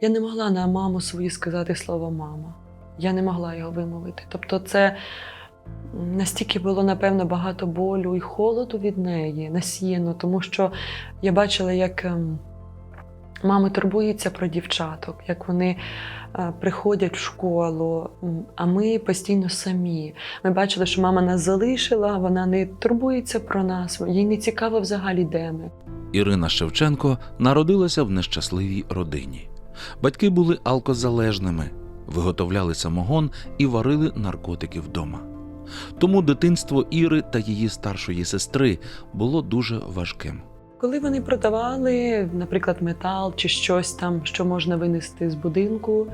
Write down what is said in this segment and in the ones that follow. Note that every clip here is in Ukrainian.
Я не могла на маму свою сказати слово мама. Я не могла його вимовити. Тобто, це настільки було, напевно, багато болю і холоду від неї насіяно, тому що я бачила, як ем, мами турбуються про дівчаток, як вони е, приходять в школу, а ми постійно самі. Ми бачили, що мама нас залишила, вона не турбується про нас, їй не цікаво взагалі, де ми. Ірина Шевченко народилася в нещасливій родині. Батьки були алкозалежними, виготовляли самогон і варили наркотики вдома. Тому дитинство Іри та її старшої сестри було дуже важким. Коли вони продавали, наприклад, метал чи щось там, що можна винести з будинку,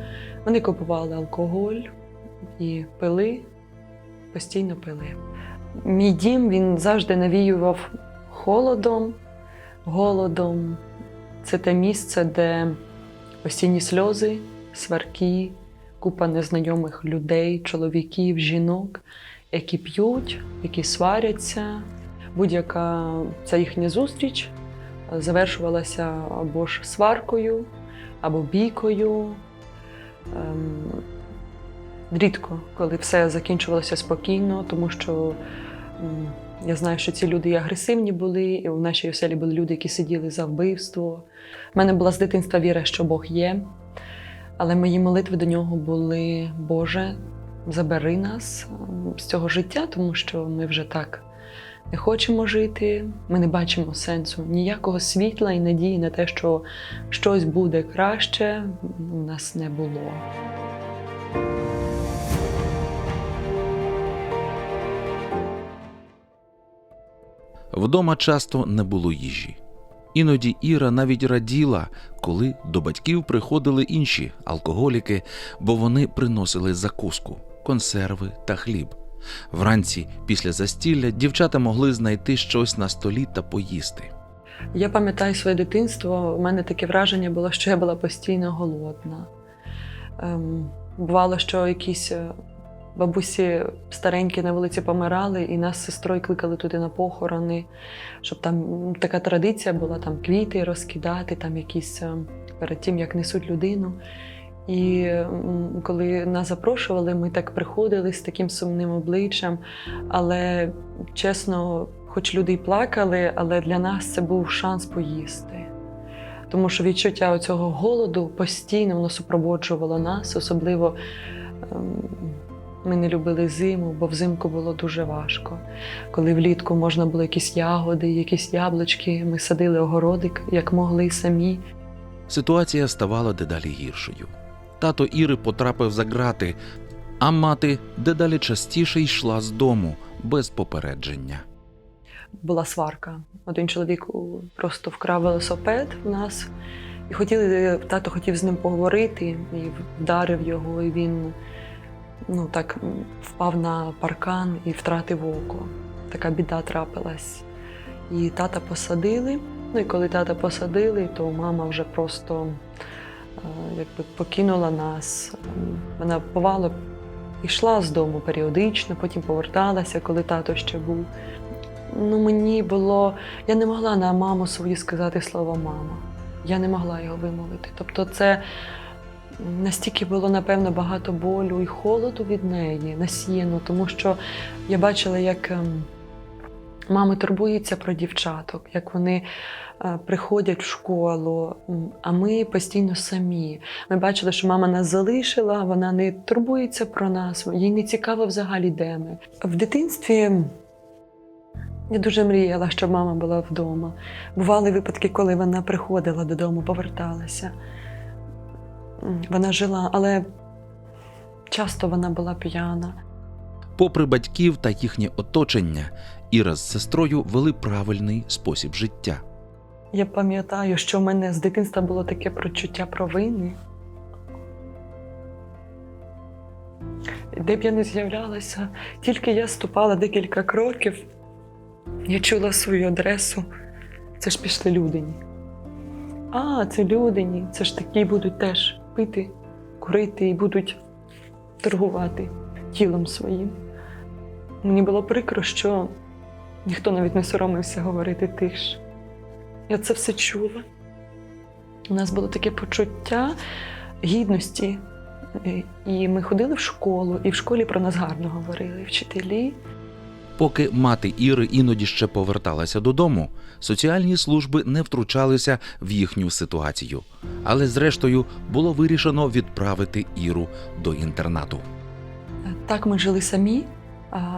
вони купували алкоголь і пили, постійно пили. Мій дім він завжди навіював холодом, голодом. Це те місце, де постійні сльози, сварки, купа незнайомих людей, чоловіків, жінок, які п'ють, які сваряться. Будь-яка ця їхня зустріч завершувалася або ж сваркою, або бійкою. Ем, рідко, коли все закінчувалося спокійно, тому що я знаю, що ці люди і агресивні були, і в нашій оселі були люди, які сиділи за вбивство. У мене була з дитинства віра, що Бог є, але мої молитви до нього були: Боже, забери нас ем, з цього життя, тому що ми вже так не хочемо жити, ми не бачимо сенсу ніякого світла і надії на те, що щось буде краще, у нас не було. Вдома часто не було їжі. Іноді Іра навіть раділа, коли до батьків приходили інші алкоголіки, бо вони приносили закуску, консерви та хліб. Вранці, після застілля, дівчата могли знайти щось на столі та поїсти. Я пам'ятаю своє дитинство. У мене таке враження було, що я була постійно голодна. Ем, бувало, що якісь е, бабусі старенькі на вулиці помирали, і нас з сестрою кликали туди на похорони, щоб там така традиція була там квіти розкидати, там якісь е, перед тим, як несуть людину. І коли нас запрошували, ми так приходили з таким сумним обличчям. Але чесно, хоч люди й плакали, але для нас це був шанс поїсти. Тому що відчуття цього голоду постійно воно супроводжувало нас, особливо ем, ми не любили зиму, бо взимку було дуже важко. Коли влітку можна було якісь ягоди, якісь яблучки, ми садили огородик, як могли самі. Ситуація ставала дедалі гіршою. Тато Іри потрапив за грати, а мати дедалі частіше йшла з дому без попередження. була сварка. Один чоловік просто вкрав велосипед в нас і хотіли, тато хотів з ним поговорити і вдарив його, і він ну, так впав на паркан і втратив око. Така біда трапилась. І тата посадили. Ну і коли тата посадили, то мама вже просто е, якби покинула нас. Вона бувало йшла з дому періодично, потім поверталася, коли тато ще був. Ну, мені було. Я не могла на маму свою сказати слово мама. Я не могла його вимовити. Тобто, це настільки було, напевно, багато болю і холоду від неї насіяно, тому що я бачила, як ем, мами турбуються про дівчаток, як вони е, приходять в школу, а ми постійно самі. Ми бачили, що мама нас залишила, вона не турбується про нас, їй не цікаво взагалі, де ми. В дитинстві. Я дуже мріяла, щоб мама була вдома. Бували випадки, коли вона приходила додому, поверталася. Вона жила, але часто вона була п'яна. Попри батьків та їхнє оточення, Іра з сестрою вели правильний спосіб життя. Я пам'ятаю, що в мене з дитинства було таке прочуття провини. Де б я не з'являлася, тільки я ступала декілька кроків, я чула свою адресу. Це ж пішли людині. А, це людині, це ж такі будуть теж пити, курити і будуть торгувати тілом своїм. Мені було прикро, що ніхто навіть не соромився говорити тихше. Я це все чула. У нас було таке почуття гідності. Е, І ми ходили в школу, і в школі про нас гарно говорили вчителі. Поки мати Іри іноді ще поверталася додому, соціальні служби не втручалися в їхню ситуацію. Але зрештою було вирішено відправити Іру до інтернату. Так, ми жили самі,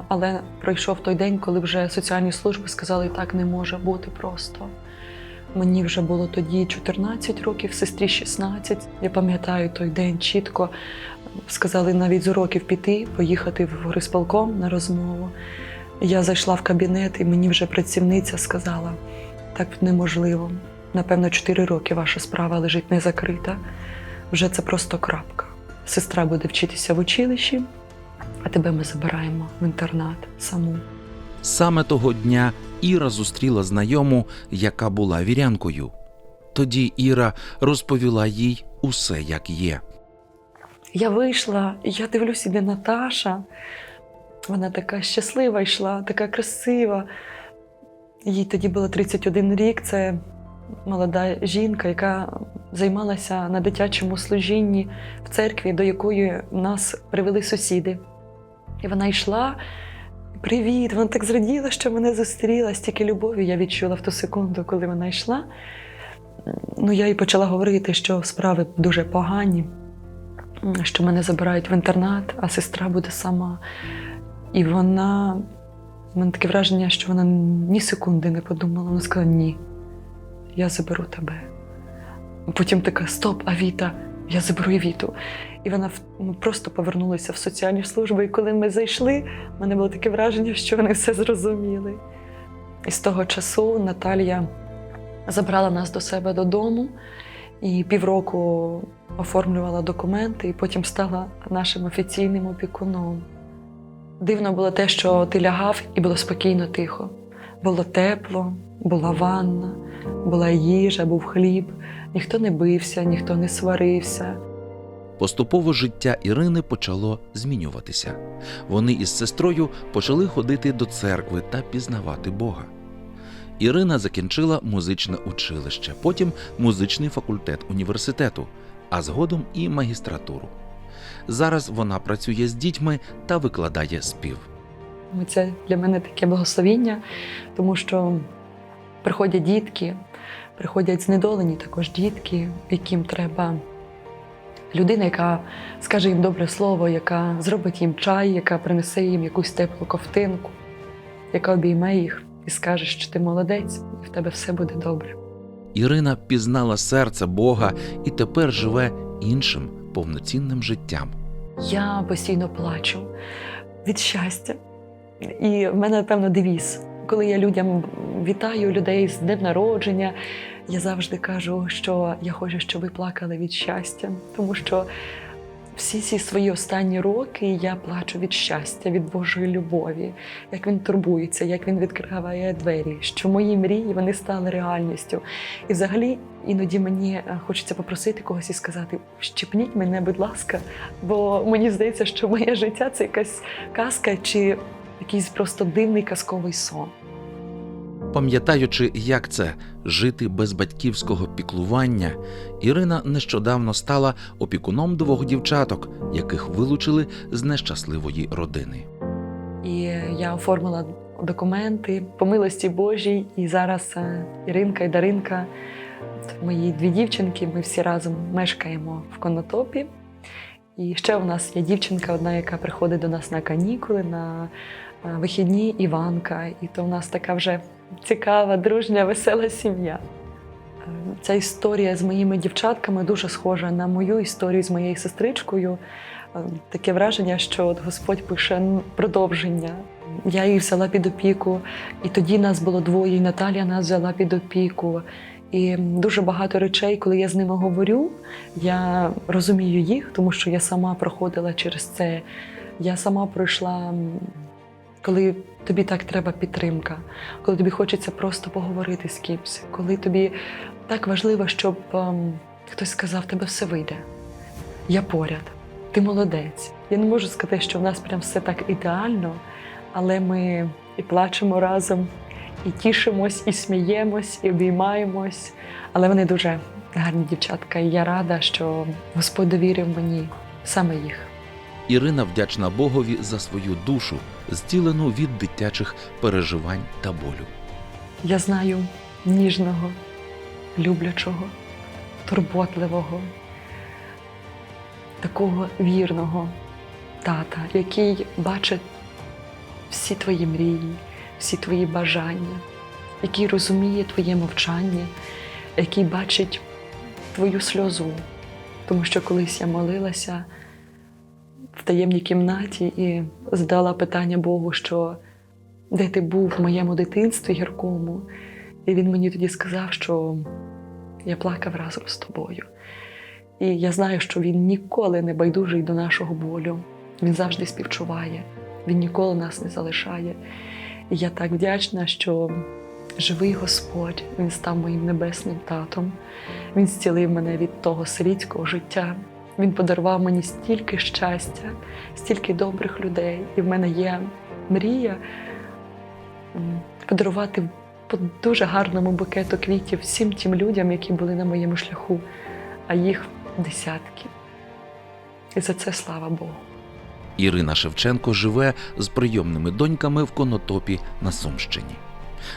але пройшов той день, коли вже соціальні служби сказали, так не може бути просто. Мені вже було тоді 14 років, сестрі 16. Я пам'ятаю той день чітко. Сказали навіть з уроків піти, поїхати в горисполком на розмову. Я зайшла в кабінет, і мені вже працівниця сказала: так неможливо. Напевно, 4 роки ваша справа лежить не закрита. Вже це просто крапка. Сестра буде вчитися в училищі, а тебе ми забираємо в інтернат саму. Саме того дня Іра зустріла знайому, яка була вірянкою. Тоді Іра розповіла їй усе, як є. Я вийшла, я дивлюсь, іде Наташа. Вона така щаслива йшла, така красива. Їй тоді було 31 рік. Це молода жінка, яка займалася на дитячому служінні в церкві, до якої нас привели сусіди. І вона йшла. Привіт! Вона так зраділа, що мене зустріла. Стільки любові я відчула в ту секунду, коли вона йшла. Ну, я їй почала говорити, що справи дуже погані, що мене забирають в інтернат, а сестра буде сама. І вона, в мене таке враження, що вона ні секунди не подумала. Вона сказала: ні, я заберу тебе. Потім така: Стоп, Авіта, я заберу Авіту. І вона ну, просто повернулася в соціальні служби. І коли ми зайшли, в мене було таке враження, що вони все зрозуміли. І з того часу Наталія забрала нас до себе додому і півроку оформлювала документи, і потім стала нашим офіційним опікуном. Дивно було те, що ти лягав і було спокійно тихо. Було тепло, була ванна, була їжа, був хліб. Ніхто не бився, ніхто не сварився. Поступово життя Ірини почало змінюватися. Вони із сестрою почали ходити до церкви та пізнавати Бога. Ірина закінчила музичне училище, потім музичний факультет університету, а згодом і магістратуру. Зараз вона працює з дітьми та викладає спів. Ну, Це для мене таке благословіння, тому що приходять дітки, приходять знедолені також дітки, яким треба людина, яка скаже їм добре слово, яка зробить їм чай, яка принесе їм якусь теплу ковтинку, яка обійме їх і скаже, що ти молодець, і в тебе все буде добре. Ірина пізнала серце Бога і тепер живе іншим повноцінним життям. Я постійно плачу від щастя. І в мене, напевно, девіз. Коли я людям вітаю людей з днем народження, я завжди кажу, що я хочу, щоб ви плакали від щастя, тому що всі ці свої останні роки я плачу від щастя, від Божої любові, як він турбується, як він відкриває двері, що мої мрії вони стали реальністю. І взагалі іноді мені е, хочеться попросити когось і сказати: щепніть мене, будь ласка, бо мені здається, що моє життя це якась казка чи якийсь просто дивний казковий сон. Пам'ятаючи, як це жити без батьківського піклування, Ірина нещодавно стала опікуном двох дівчаток, яких вилучили з нещасливої родини. І я оформила документи по милості Божій. І зараз е, Іринка і Даринка, мої дві дівчинки, ми всі разом мешкаємо в Конотопі. І ще у нас є дівчинка, одна, яка приходить до нас на канікули, на вихідні Іванка. І то у нас така вже цікава, дружня, весела сім'я. Е, Ця історія з моїми дівчатками дуже схожа на мою історію з моєю сестричкою. Е, Таке враження, що от Господь пише продовження. Я її взяла під опіку, і тоді нас було двоє, і Наталія нас взяла під опіку. І дуже багато речей, коли я з ними говорю, я розумію їх, тому що я сама проходила через це. Я сама пройшла, коли тобі так треба підтримка, коли тобі хочеться просто поговорити з кимось, коли тобі так важливо, щоб ем, хтось сказав, тебе все вийде. Я поряд, ти молодець. Я не можу сказати, що в нас прям все так ідеально, але ми і плачемо разом, і тішимось, і сміємось, і обіймаємось. Але вони дуже гарні дівчатка, і я рада, що Господь довірив мені саме їх. Ірина вдячна Богові за свою душу, зцілену від дитячих переживань та болю. Я знаю ніжного, люблячого, турботливого, такого вірного тата, який бачить всі твої мрії, всі твої бажання, який розуміє твоє мовчання, який бачить твою сльозу. Тому що колись я молилася в таємній кімнаті і задала питання Богу, що де ти був в моєму дитинстві гіркому. І він мені тоді сказав, що я плакав разом з тобою. І я знаю, що він ніколи не байдужий до нашого болю. Він завжди співчуває, він ніколи нас не залишає. І я так вдячна, що живий Господь, Він став моїм небесним татом. Він зцілив мене від того світського життя. Він подарував мені стільки щастя, стільки добрих людей. І в мене є мрія подарувати по дуже гарному букету квітів всім тим людям, які були на моєму шляху, а їх десятки. І за це слава Богу. Ірина Шевченко живе з прийомними доньками в Конотопі на Сумщині.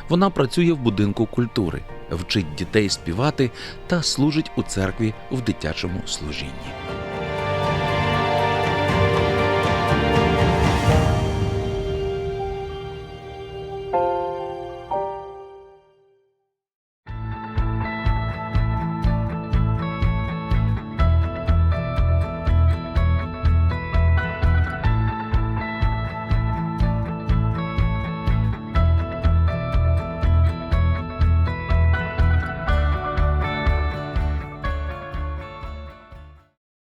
Вона працює в будинку культури, вчить дітей співати та служить у церкві в дитячому служінні.